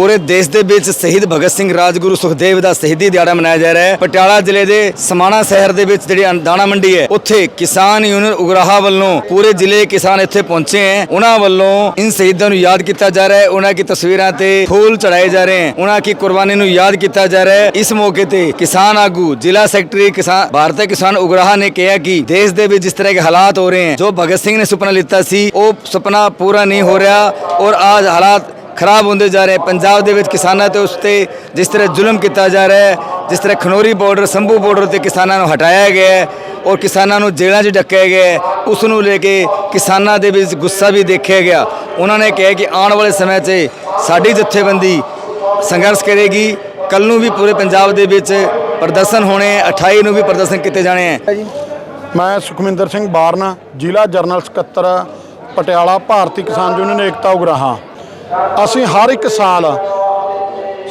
ਪੂਰੇ ਦੇਸ਼ ਦੇ ਵਿੱਚ ਸ਼ਹੀਦ ਭਗਤ ਸਿੰਘ ਰਾਜਗੁਰੂ ਸੁਖਦੇਵ ਦਾ ਸ਼ਹੀਦੀ ਦਿਹਾੜਾ ਮਨਾਇਆ ਜਾ ਰਿਹਾ ਹੈ। ਪਟਿਆਲਾ ਜ਼ਿਲ੍ਹੇ ਦੇ ਸਮਾਣਾ ਸ਼ਹਿਰ ਦੇ ਵਿੱਚ ਜਿਹੜੀ ਦਾਣਾ ਮੰਡੀ ਹੈ, ਉੱਥੇ ਕਿਸਾਨ ਯੂਨੀਅਨ ਉਗਰਾਹਾ ਵੱਲੋਂ ਪੂਰੇ ਜ਼ਿਲ੍ਹੇ ਕਿਸਾਨ ਇੱਥੇ ਪਹੁੰਚੇ ਹੈ। ਉਹਨਾਂ ਵੱਲੋਂ ਇਨ ਸ਼ਹੀਦਾਂ ਨੂੰ ਯਾਦ ਕੀਤਾ ਜਾ ਰਿਹਾ ਹੈ। ਉਹਨਾਂ ਦੀ ਤਸਵੀਰਾਂ ਤੇ ਫੂਲ ਚੜਾਏ ਜਾ ਰਹੇ ਹਨ ਉਹਨਾਂ ਦੀ ਕੁਰਬਾਨੀ ਨੂੰ ਯਾਦ ਕੀਤਾ ਜਾ ਰਿਹਾ ਹੈ। ਇਸ ਮੌਕੇ ਤੇ ਕਿਸਾਨ ਆਗੂ, ਜ਼ਿਲ੍ਹਾ ਸੈਕਟਰੀ ਕਿਸਾਨ ਭਾਰਤੀ ਕਿਸਾਨ ਉਗਰਾਹਾ ਨੇ ਕਿਹਾ ਕਿ ਦੇਸ਼ ਦੇ ਵਿੱਚ ਜਿਸ ਤਰ੍ਹਾਂ ਦੇ ਹਾਲਾਤ ਹੋ ਰਹੇ ਹਨ ਜੋ ਭਗਤ ਸਿੰਘ ਨੇ ਸੁਪਨਾ ਲਿੱਤਾ ਸੀ, ਉਹ ਸੁਪਨਾ ਪੂਰਾ ਨਹੀਂ ਹੋ ਰਿਹਾ ਔਰ ਅੱਜ ਹਾਲਾਤ ਖਰਾਬ ਹੁੰਦੇ ਜਾ ਰਹੇ। ਪੰਜਾਬ ਦੇ ਵਿੱਚ ਕਿਸਾਨਾਂ ਤੇ ਉਸ ਤੇ ਜਿਸ ਤਰ੍ਹਾਂ ਜ਼ੁਲਮ ਕੀਤਾ ਜਾ ਰਿਹਾ ਹੈ, ਜਿਸ ਤਰ੍ਹਾਂ ਖਨੋਰੀ ਬਾਰਡਰ ਸੰਭੂ ਬਾਰਡਰ ਤੇ ਕਿਸਾਨਾਂ ਨੂੰ ਹਟਾਇਆ ਗਿਆ ਹੈ ਔਰ ਕਿਸਾਨਾਂ ਨੂੰ ਜੇਲ੍ਹਾਂ 'ਚ ਡੱਕਿਆ ਗਿਆ ਹੈ, ਉਸ ਨੂੰ ਲੈ ਕੇ ਕਿਸਾਨਾਂ ਦੇ ਵਿੱਚ ਗੁੱਸਾ ਵੀ ਦੇਖਿਆ ਗਿਆ। ਉਹਨਾਂ ਨੇ ਕਿਹਾ ਕਿ ਆਉਣ ਵਾਲੇ ਸਮੇਂ 'ਚ ਸਾਡੀ ਜਥੇਬੰਦੀ ਸੰਘਰਸ਼ ਕਰੇਗੀ। ਕੱਲ ਨੂੰ ਵੀ ਪੂਰੇ ਪੰਜਾਬ ਦੇ ਵਿੱਚ ਪ੍ਰਦਰਸ਼ਨ ਹੋਣੇ ਹੈ 28 ਨੂੰ ਵੀ ਪ੍ਰਦਰਸ਼ਨ ਕੀਤੇ ਜਾਣੇ ਹੈ। ਮੈਂ ਸੁਖਮਿੰਦਰ ਸਿੰਘ ਬਾਰਨਾ, ਜ਼ਿਲ੍ਹਾ ਜਰਨਲ ਸਕੱਤਰ, ਪਟਿਆਲਾ, ਭਾਰਤੀ ਕਿਸਾਨ ਯੂਨੀਅਨ ਏਕਤਾ ਉਗਰਾਹਾਂ। ਅਸੀਂ ਹਰ ਇੱਕ ਸਾਲ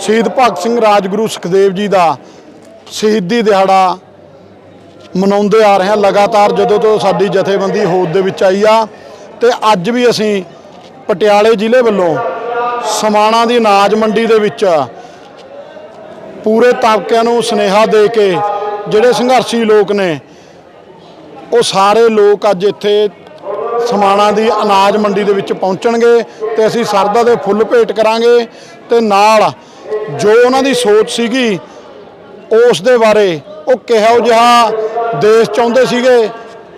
ਸ਼ਹੀਦ ਭਗਤ ਸਿੰਘ ਰਾਜਗੁਰੂ ਸੁਖਦੇਵ ਜੀ ਦਾ ਸ਼ਹੀਦੀ ਦਿਹਾੜਾ ਮਨਾਉਂਦੇ ਆ ਰਹੇ ਹਾਂ। ਲਗਾਤਾਰ ਜਦੋਂ ਤੋਂ ਸਾਡੀ ਜਥੇਬੰਦੀ ਹੋਂਦ ਦੇ ਵਿੱਚ ਆਈ ਆ ਤੇ ਅੱਜ ਵੀ ਅਸੀਂ ਪਟਿਆਲੇ ਜ਼ਿਲ੍ਹੇ ਵੱਲੋਂ ਸਮਾਣਾ ਦੀ ਅਨਾਜ ਮੰਡੀ ਦੇ ਵਿੱਚ ਪੂਰੇ ਤਾਬਕਿਆਂ ਨੂੰ ਸੁਨੇਹਾ ਦੇ ਕੇ ਜਿਹੜੇ ਸੰਘਰਸ਼ੀ ਲੋਕ ਨੇ, ਉਹ ਸਾਰੇ ਲੋਕ ਅੱਜ ਇੱਥੇ ਸਮਾਣਾ ਦੀ ਅਨਾਜ ਮੰਡੀ ਦੇ ਵਿੱਚ ਪਹੁੰਚਣਗੇ ਤੇ ਅਸੀਂ ਸਰਦਾ ਦੇ ਫੁੱਲ ਭੇਟ ਕਰਾਂਗੇ ਤੇ ਨਾਲ ਜੋ ਉਹਨਾਂ ਦੀ ਸੋਚ ਸੀਗੀ, ਉਸ ਦੇ ਬਾਰੇ ਉਹ ਕਿਹੋ ਜਿਹਾ ਦੇਸ਼ ਚਾਹੁੰਦੇ ਸੀਗੇ,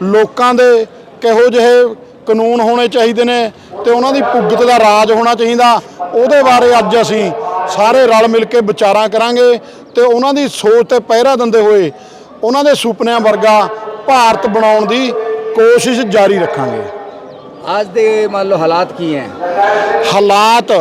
ਲੋਕਾਂ ਦੇ ਕਿਹੋ ਜਿਹੇ ਕਾਨੂੰਨ ਹੋਣੇ ਚਾਹੀਦੇ ਨੇ ਤੇ ਉਹਨਾਂ ਦੀ ਭੁਗਤ ਦਾ ਰਾਜ ਹੋਣਾ ਚਾਹੀਦਾ, ਉਹਦੇ ਬਾਰੇ ਅੱਜ ਅਸੀਂ ਸਾਰੇ ਰਲ ਮਿਲ ਕੇ ਵਿਚਾਰਾਂ ਕਰਾਂਗੇ ਤੇ ਉਹਨਾਂ ਦੀ ਸੋਚ ਤੇ ਪਹਿਰਾ ਦਿੰਦੇ ਹੋਏ ਉਹਨਾਂ ਦੇ ਸੁਪਨਿਆਂ ਵਰਗਾ ਭਾਰਤ ਬਣਾਉਣ ਦੀ ਕੋਸ਼ਿਸ਼ ਜਾਰੀ ਰੱਖਾਂਗੇ। ਅੱਜ ਦੇ ਮੰਨ ਲਓ ਹਾਲਾਤ ਕੀ ਹੈ? ਹਾਲਾਤ,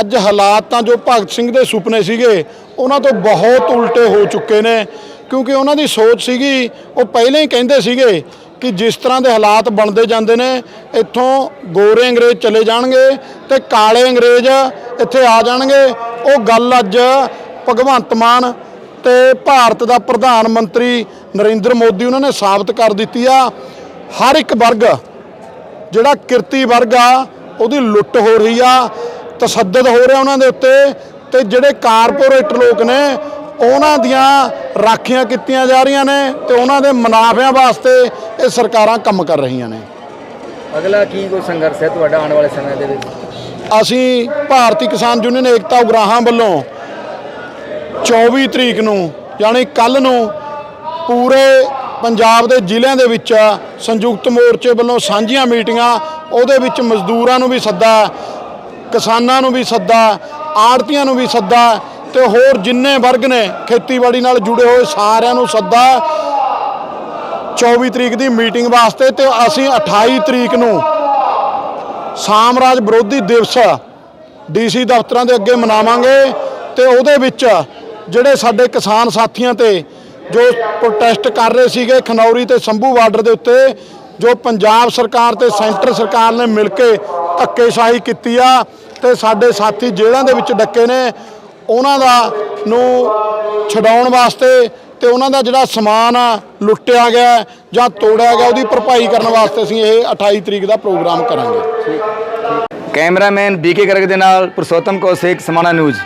ਅੱਜ ਹਾਲਾਤ ਤਾਂ ਜੋ ਭਗਤ ਸਿੰਘ ਦੇ ਸੁਪਨੇ ਸੀਗੇ, ਉਹਨਾਂ ਤੋਂ ਬਹੁਤ ਉਲਟੇ ਹੋ ਚੁੱਕੇ ਨੇ। ਕਿਉਂਕਿ ਉਹਨਾਂ ਦੀ ਸੋਚ ਸੀਗੀ, ਉਹ ਪਹਿਲਾਂ ਹੀ ਕਹਿੰਦੇ ਸੀਗੇ ਕਿ ਜਿਸ ਤਰ੍ਹਾਂ ਦੇ ਹਾਲਾਤ ਬਣਦੇ ਜਾਂਦੇ ਨੇ, ਇੱਥੋਂ ਗੋਰੇ ਅੰਗਰੇਜ਼ ਚਲੇ ਜਾਣਗੇ ਤੇ ਕਾਲੇ ਅੰਗਰੇਜ਼ ਇੱਥੇ ਆ ਜਾਣਗੇ। ਉਹ ਗੱਲ ਅੱਜ ਭਗਵੰਤ ਮਾਨ ਤੇ ਭਾਰਤ ਦਾ ਪ੍ਰਧਾਨ ਮੰਤਰੀ ਨਰਿੰਦਰ ਮੋਦੀ ਉਹਨਾਂ ਨੇ ਸਾਬਤ ਕਰ ਦਿੱਤੀ ਆ। ਹਰ ਇੱਕ ਵਰਗ ਜਿਹੜਾ ਕਿਰਤੀ ਵਰਗ ਆ ਉਹਦੀ ਲੁੱਟ ਹੋ ਰਹੀ ਆ ਤਸੱਦਦ ਹੋ ਰਿਹਾ ਉਹਨਾਂ ਦੇ ਉੱਤੇ ਤੇ ਜਿਹੜੇ ਕਾਰਪੋਰੇਟ ਲੋਕ ਨੇ ਉਹਨਾਂ ਦੀਆਂ ਰਾਖੀਆਂ ਕੀਤੀਆਂ ਜਾ ਰਹੀਆਂ ਨੇ ਤੇ ਉਹਨਾਂ ਦੇ ਮੁਨਾਫਿਆਂ ਵਾਸਤੇ ਇਹ ਸਰਕਾਰਾਂ ਕੰਮ ਕਰ ਰਹੀਆਂ ਨੇ। ਅਗਲਾ ਕੀ ਕੋਈ ਸੰਘਰਸ਼ ਹੈ ਤੁਹਾਡਾ ਆਉਣ ਵਾਲੇ ਸਮੇਂ ਦੇ ਵਿੱਚ? ਅਸੀਂ ਭਾਰਤੀ ਕਿਸਾਨ ਯੂਨੀਅਨ ਏਕਤਾ ਉਗਰਾਹਾਂ ਵੱਲੋਂ 24 ਤਰੀਕ ਨੂੰ ਯਾਨੀ ਕੱਲ ਨੂੰ ਪੂਰੇ ਪੰਜਾਬ ਦੇ ਜ਼ਿਲ੍ਹਿਆਂ ਦੇ ਵਿੱਚ ਸੰਯੁਕਤ ਮੋਰਚੇ ਵੱਲੋਂ ਸਾਂਝੀਆਂ ਮੀਟਿੰਗਾਂ, ਉਹਦੇ ਵਿੱਚ ਮਜ਼ਦੂਰਾਂ ਨੂੰ ਵੀ ਸੱਦਾ, ਕਿਸਾਨਾਂ ਨੂੰ ਵੀ ਸੱਦਾ ਆੜਤੀਆਂ ਨੂੰ ਵੀ ਸੱਦਾ ਤੇ ਹੋਰ ਜਿੰਨੇ ਵਰਗ ਨੇ ਖੇਤੀਬਾੜੀ ਨਾਲ ਜੁੜੇ ਹੋਏ ਸਾਰਿਆਂ ਨੂੰ ਸੱਦਾ। 24 ਤਰੀਕ ਦੀ ਮੀਟਿੰਗ ਵਾਸਤੇ ਤੇ ਅਸੀਂ 28 ਤਰੀਕ ਨੂੰ ਸਾਮਰਾਜ ਵਿਰੋਧੀ ਦਿਵਸ ਡੀਸੀ ਦਫ਼ਤਰਾਂ ਦੇ ਅੱਗੇ ਮਨਾਵਾਂਗੇ ਤੇ ਉਹਦੇ ਵਿੱਚ ਜਿਹੜੇ ਸਾਡੇ ਕਿਸਾਨ ਸਾਥੀਆਂ ਤੇ ਜੋ ਪ੍ਰੋਟੈਸਟ ਕਰ ਰਹੇ ਸੀਗੇ ਖਨੌਰੀ ਤੇ ਸੰਭੂ ਬਾਰਡਰ ਦੇ ਉੱਤੇ, ਜੋ ਪੰਜਾਬ ਸਰਕਾਰ ਤੇ ਸੈਂਟਰ ਸਰਕਾਰ ਨੇ ਮਿਲ ਕੇ ਧੱਕੇਸ਼ਾਹੀ ਕੀਤੀ ਆ ਤੇ ਸਾਡੇ ਸਾਥੀ ਜੇਲ੍ਹਾਂ ਦੇ ਵਿੱਚ ਡੱਕੇ ਨੇ, ਉਹਨਾਂ ਦਾ ਨੂੰ ਛਡਾਉਣ ਵਾਸਤੇ ਤੇ ਉਹਨਾਂ ਦਾ ਜਿਹੜਾ ਸਮਾਨ ਆ, ਲੁੱਟਿਆ ਗਿਆ ਜਾਂ ਤੋੜਿਆ ਗਿਆ, ਉਹਦੀ ਭਰਪਾਈ ਕਰਨ ਵਾਸਤੇ ਅਸੀਂ ਇਹ 28 ਤਰੀਕ ਦਾ ਪ੍ਰੋਗਰਾਮ ਕਰਾਂਗੇ। ਕੈਮਰਾਮੈਨ ਬੀਕੇ ਗਰਗ ਦੇ ਨਾਲ ਪੁਰਸ਼ੋਤਮ ਕੌਸ਼ਿਕ ਸਮਾਣਾ ਨਿਊਜ਼।